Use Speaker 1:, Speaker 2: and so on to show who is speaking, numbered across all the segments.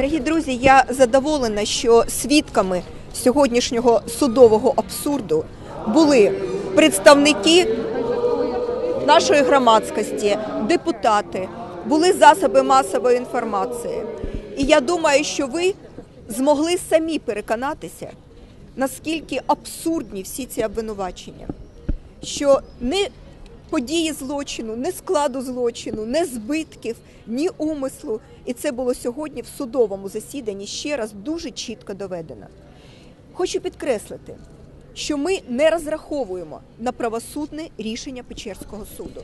Speaker 1: Дорогі друзі, я задоволена, що свідками сьогоднішнього судового абсурду були представники нашої громадськості, депутати, були засоби масової інформації. І я думаю, що ви змогли самі переконатися, наскільки абсурдні всі ці обвинувачення, що не події злочину, не складу злочину, не збитків, ні умислу. І це було сьогодні в судовому засіданні ще раз дуже чітко доведено. Хочу підкреслити, що ми не розраховуємо на правосудне рішення Печерського суду.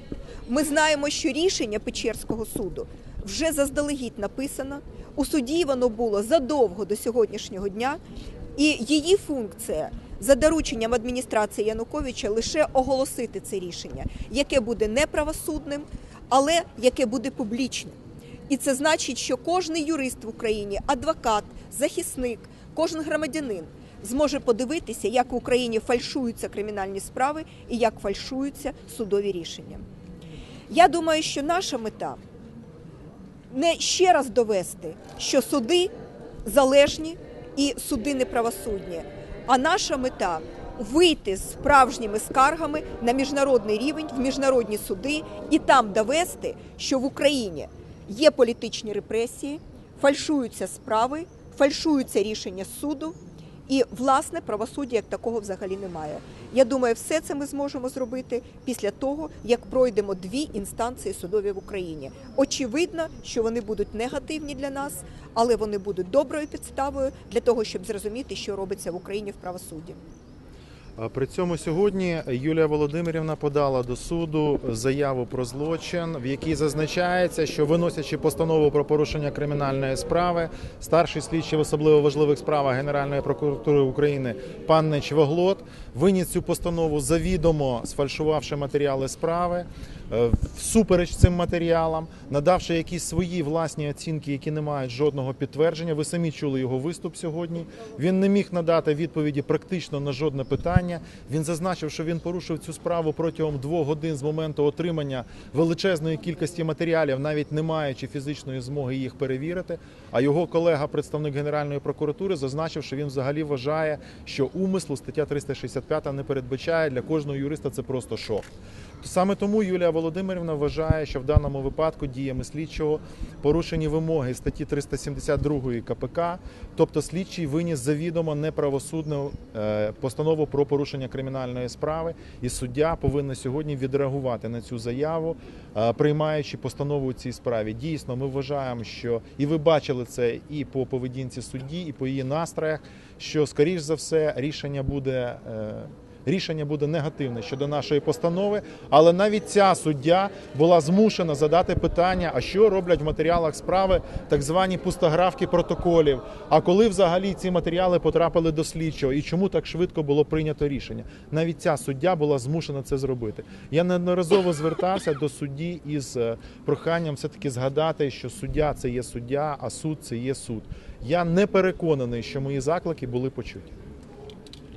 Speaker 1: Ми знаємо, що рішення Печерського суду вже заздалегідь написано. У суді воно було задовго до сьогоднішнього дня, і її функція за дорученням адміністрації Януковича лише оголосити це рішення, яке буде неправосудним, але яке буде публічним. І це значить, що кожен юрист в Україні, адвокат, захисник, кожен громадянин зможе подивитися, як в Україні фальшуються кримінальні справи і як фальшуються судові рішення. Я думаю, що наша мета не ще раз довести, що суди залежні і суди неправосудні, а наша мета вийти з справжніми скаргами на міжнародний рівень в міжнародні суди і там довести, що в Україні є політичні репресії, фальшуються справи, фальшуються рішення суду. І власне правосуддя як такого взагалі немає. Я думаю, все це ми зможемо зробити після того, як пройдемо дві інстанції судові в Україні. Очевидно, що вони будуть негативні для нас, але вони будуть доброю підставою для того, щоб зрозуміти, що робиться в Україні в правосудді.
Speaker 2: При цьому сьогодні Юлія Володимирівна подала до суду заяву про злочин, в якій зазначається, що виносячи постанову про порушення кримінальної справи, старший слідчий в особливо важливих справах Генеральної прокуратури України пан Нечвоглот виніс цю постанову завідомо сфальшувавши матеріали справи. е, Всупереч цим матеріалам, надавши якісь свої власні оцінки, які не мають жодного підтвердження. Ви самі чули його виступ сьогодні. Він не міг надати відповіді практично на жодне питання. Він зазначив, що він порушив цю справу протягом двох годин з моменту отримання величезної кількості матеріалів, навіть не маючи фізичної змоги їх перевірити. А його колега, представник Генеральної прокуратури, зазначив, що він взагалі вважає, що умислу стаття 365 не передбачає для кожного юриста. Це просто шок. Саме тому Юлія Володимирівна вважає, що в даному випадку діями слідчого порушені вимоги статті 372 КПК, тобто слідчий виніс завідомо неправосудну е, постанову про порушення кримінальної справи, і суддя повинна сьогодні відреагувати на цю заяву, е, приймаючи постанову у цій справі. Дійсно, ми вважаємо, що і ви бачили це і по поведінці судді, і по її настроях, що скоріш за все рішення буде. Рішення буде негативне щодо нашої постанови, але навіть ця суддя була змушена задати питання: а що роблять в матеріалах справи так звані пустографки протоколів? А коли взагалі ці матеріали потрапили до слідчого і чому так швидко було прийнято рішення? Навіть ця суддя була змушена це зробити. Я неодноразово звертався до судді із е, проханням все таки згадати, що суддя це є суддя, а суд це є суд. Я не переконаний, що мої заклики були почуті.